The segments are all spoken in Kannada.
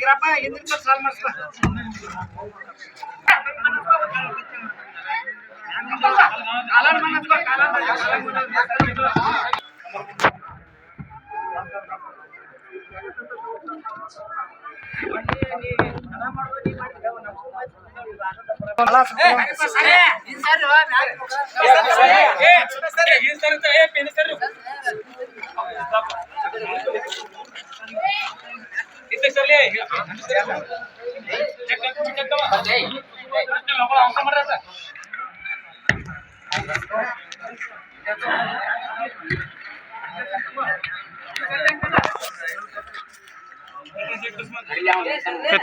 ಇರಪ್ಪ ಎಂದಿರ್ತಾರೆ ಸಾಲ್ ಮಾಡಿಸ್ತಾ ಮಾಡ್ರಿ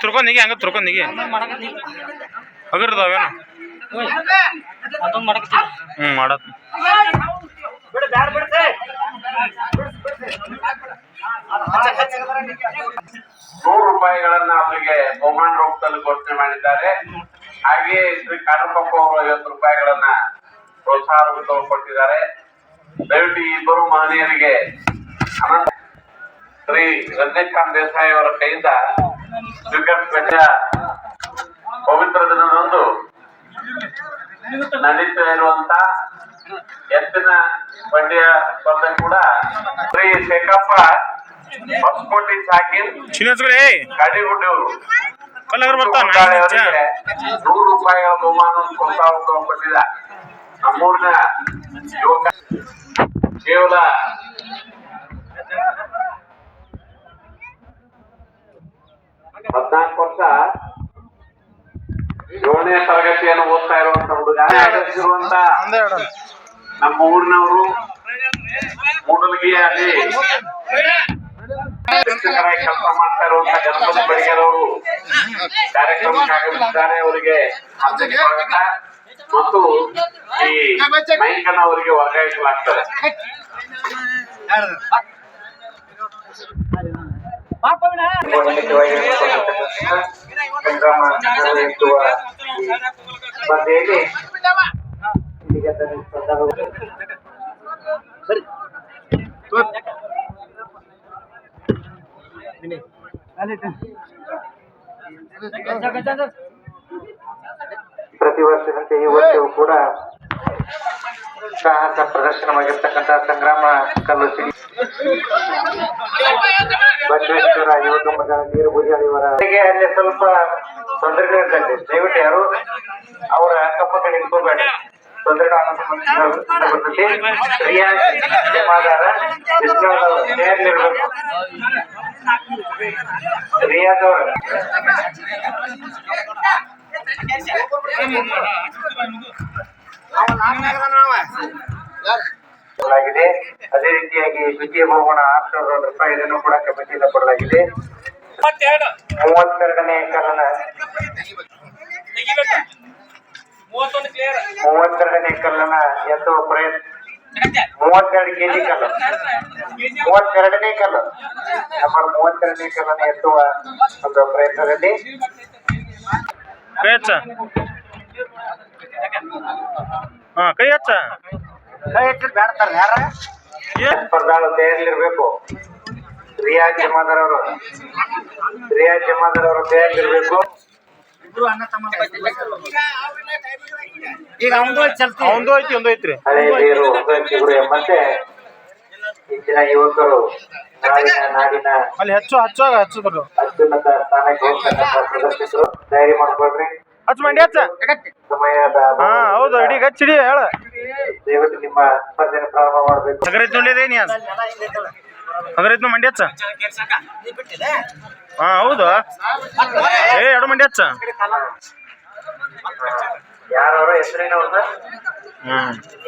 ತುರ್ಕೊಂದಿಗೆ ಹಂಗ ತುರ್ಕೊಂಡಿಗೆ. ಹಗರ್ದಾವೇನು? ಹ್ಞೂ ಮಾಡತ್. ನೂರು ರೂಪಾಯಿಗಳನ್ನ ಅವರಿಗೆ ಬಹುಮಾನ ರೂಪದಲ್ಲಿ ಘೋಷಣೆ ಮಾಡಿದ್ದಾರೆ. ಹಾಗೆಯೇ ಶ್ರೀ ಕಾನೂಪಪ್ಪ ಅವರು ಐವತ್ತು ರೂಪಾಯಿಗಳನ್ನ ಪ್ರೋತ್ಸಾಹ ಕೊಟ್ಟಿದ್ದಾರೆ. ದಯವಿಟ್ಟು ಇಬ್ಬರು ಮಹನೀಯರಿಗೆ ಅನಂತ ಶ್ರೀ ರಜನಿಕಾಂತ್ ದೇಸಾಯಿ ಅವರ ಕೈಯಿಂದ ಸ್ವೀಕರಿಸಬೇಕ ಪವಿತ್ರ ದಿನದಂದು ನಡೀತಾ ಇರುವಂತ ಎತ್ತಿನ ಬಂಡಿಯ ಸ್ಪರ್ಧೆ ಕೂಡ ಶ್ರೀ ಶೇಖಪ್ಪ ಹೊಸಕೋಟಿ ಸಾಕಿನ್ ಕಡಿಗುಡ್ಡಿಯವರು ನೂರು ರೂಪಾಯಿಗಳ ಬಹುಮಾನ ಪ್ರೋತ್ಸಾಹ ಕೊಟ್ಟಿಲ್ಲ ನಮ್ಮೂರಿನ ಯುವಕ ಕೇವಲ ವರ್ಷ ಏಳನೇ ತರಗತಿಯನ್ನು ಓದ್ತಾ ಇರುವಂತ ಹುಡುಗ ಇರುವಂತ ನಮ್ಮ ಊರಿನವರು ಮೂಡಲಗಿಯಲ್ಲಿ ಕೆಲಸ ಮಾಡ್ತಾ ಇರುವಂತ ಗಣಪತಿ ಬಡಿಗೆರವರು ಕಾರ್ಯಕ್ರಮಕ್ಕೆ ಆಗಮಿಸಿದ್ದಾರೆ. ಅವರಿಗೆ ಹಾರ್ದಿಕ ಸ್ವಾಗತ. ಮತ್ತು ಈ ಮೈಕನ್ನ ಅವರಿಗೆ ವರ್ಗಾಯಿಸಲಾಗ್ತದೆ. ಸಂಗ್ರಾಮ ನಿರ್ವಹಿಸುವ ಈ ಸ್ಪರ್ಧೆಯಲ್ಲಿ ಇಲ್ಲಿಗೆ ತನ್ನ ಶ್ರದ್ಧಾಭಕ್ತಿ ಪ್ರತಿ ವರ್ಷದಂತೆ ಈ ವರ್ಷವೂ ಕೂಡ ಸಾಹಸ ಪ್ರದರ್ಶನವಾಗಿರ್ತಕ್ಕಂಥ ಸಂಗ್ರಾಮ ಕಲ್ಲು ಬಸವೇಶ್ವರ ಯುವಕ ಮಗ ನೀರು ಬುದಿಯಾಳಿ ಇವರ ಅಲ್ಲಿ ಸ್ವಲ್ಪ ತೊಂದರೆಗಳಿರ್ತದೆ ದಯವಿಟ್ಟು ಯಾರು ಅವರ ಅಕ್ಕಪಕ್ಕ ನಿಂತ್ಕೋಬೇಡ ತೊಂದರೆ ಇಸ್ಲಾಮದವರು ಸೇರ್ಲಿರ್ಬೇಕು ರಿಯಾಜ್ ಅವರು. ಕೊಡಲಾಗಿದೆ. ಅದೇ ರೀತಿಯಾಗಿ ದ್ವಿತೀಯ ಬಹುಮಾನ ಆರು ಸಾವಿರದ ಒಂದು ರೂಪಾಯಿ ಇದನ್ನು ಕೂಡ ಕಮಿಟಿಯಿಂದ ಕೊಡಲಾಗಿದೆ. ಮೂವತ್ತೆರಡನೇ ಕಲ್ಲನ ಮೂವತ್ತೆರಡನೇ ಕಲ್ಲನ ಎತ್ತುವ ಪ್ರಯತ್ನ. ಮೂವತ್ತೆರಡು ಕೆಜಿ ಕಲ್ಲು ಮೂವತ್ತೆರಡನೇ ಕಲ್ಲು ನಂಬರ್ ಮೂವತ್ತೆರಡನೇ ಕಲ್ಲನ್ನು ಎತ್ತುವ ಒಂದು ಪ್ರಯತ್ನದಲ್ಲಿ. ಹಾ ಕೈ ಹಚ್ಚ. ಕೈ ಯಾರ? ಸ್ಪರ್ಧಾಳು ರಿಯಾಜ್ ಜಮಾದಾರ್ ಅವರು. ರಿಯಾಜ್ ಜಮಾದಾರ್ ಅವರು ಈಗ ಐತಿ ಒಂದು ಐತ್ರಿ ಹಳೆ ಬೇರು ಎಂಬಂತೆ ಇಂದಿನ ಯುವಕರು ನಾಡಿನ ನಾಡಿನ ಅಲ್ಲಿ ಹೆಚ್ಚು ಹಚ್ಚೋ ಹಚ್ಚು ಅತ್ಯುನ್ನತ ಸ್ಥಾನಕ್ಕೆ ಹೋಗ್ತಕ್ಕಂಥ ತಯಾರಿ ಮಾಡ್ಕೊಳ್ರಿ. ಹಚ್ಚ ಮಂಡಿ ಹಚ್ಚ. ಹಾ, ಹೌದು, ಇಡೀ ಗಚ್ಚ ಹಿಡಿ ಹೇಳ. ಹಗರೈತ್ ನೋಡಿದೆ ನೀ ಮಂಡಿ ಹಚ್ಚ. ಹಾ, ಹೌದು. ಏ, ಎರಡು ಮಂಡಿ ಹಚ್ಚ. ಹ್ಮ್.